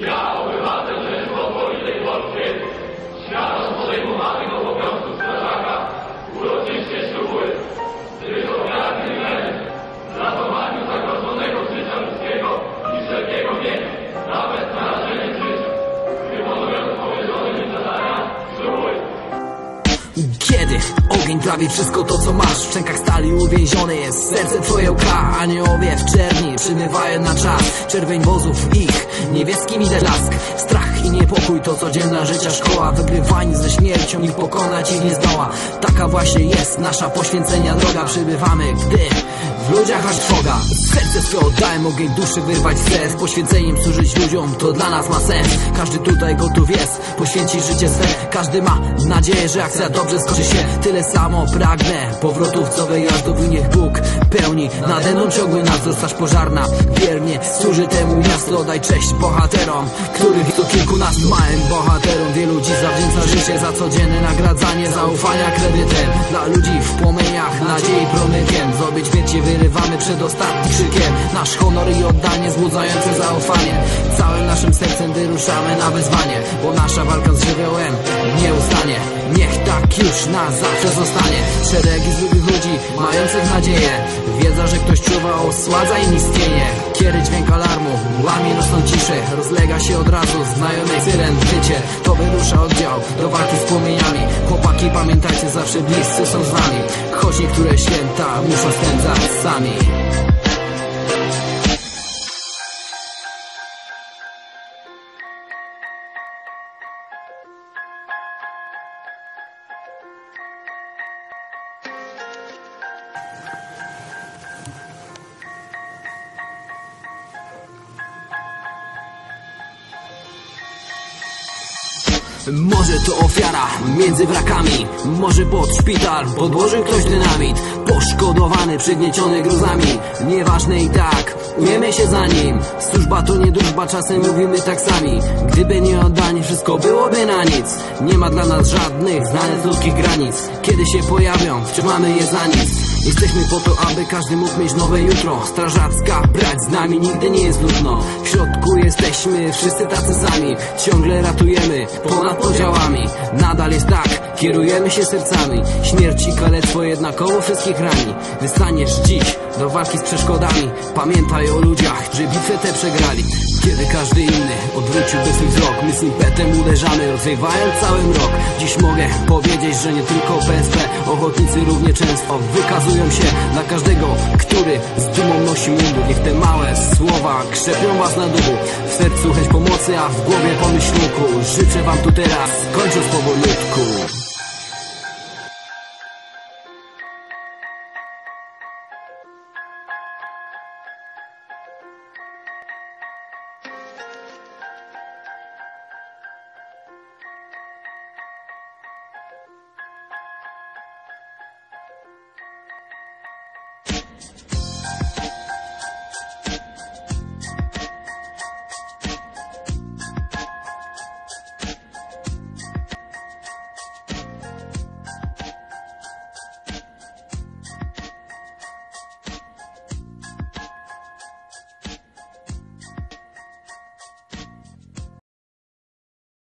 No! Ogień prawie wszystko to co masz. W szczękach stali uwięzione jest serce twoje łka. Aniołowie w czerni przymywają na czas. Czerwień wozów ich niebieskimi blask Strach i niepokój to codzienna życia szkoła. Wygrywani ze śmiercią ich pokonać ich nie zdoła. Taka właśnie jest nasza poświęcenia droga. Przybywamy gdy w ludziach aż trwoga Serce swe oddałem, mogę duszy wyrwać stres Poświęceniem służyć ludziom, to dla nas ma sens. Każdy tutaj gotów jest, poświęcić życie swe. Każdy ma nadzieję, że akcja dobrze skończy się. Tyle samo pragnę powrotów co wyjazdów I niech Bóg pełni. Nade mną ciągły nadzór Straż pożarna. Wiernie służy temu miastu. Daj cześć bohaterom, których to kilkunastu. Małym bohaterom wielu dziś zawdzięcza życie Za codzienne nagradzanie zaufania kredytem. Dla ludzi w płomieniach nadziei promykiem. Zdobyć wiecie wyrywamy przed ostatnim krzykiem. Nasz honor i oddanie złudzające zaufanie. Całym naszym sercem wyruszamy na wyzwanie Bo nasza walka z żywiołem nie ustanie. Niech tak już na zawsze zostanie. Szeregi złych ludzi mających nadzieję. Wiedza, osładza im istnienie Kiery dźwięk alarmu, łamie nocną ciszę Rozlega się od razu. Znajomej syren Życie to wyrusza oddział. Do walki z płomieniami. Chłopaki pamiętajcie, zawsze bliscy są z wami. Choć niektóre święta muszą spędzać sami Może to ofiara między wrakami Może pod szpital podłożył ktoś dynamit Poszkodowany, przygnieciony gruzami. Nieważne i tak, ujemy się za nim. Służba to nie drużba, czasem mówimy tak sami. Gdyby nie oddanie, wszystko byłoby na nic. Nie ma dla nas żadnych znanych ludzkich granic. Kiedy się pojawią, wciąż mamy je za nic. Jesteśmy po to, aby każdy mógł mieć nowe jutro. Strażacka, brać z nami nigdy nie jest nudno. W środku jesteśmy wszyscy tacy sami. Ciągle ratujemy ponad podziałami. Nadal jest tak, kierujemy się sercami. Śmierć i kalectwo jednakowo wszystkich rani. Wystaniesz dziś do walki z przeszkodami. Pamiętaj o ludziach, że bitwę tę przegrali. Kiedy każdy inny odwróciłby swój wzrok My z impetem uderzamy, rozwiewając cały mrok. Dziś mogę powiedzieć, że nie tylko PSP Ochotnicy równie często wykazują się Dla każdego, który z dumą nosi mundur. Niech te małe słowa krzepią was na duchu sercu chęć pomocy, a w głowie pomyślunku Życzę wam tu teraz, kończąc powolutku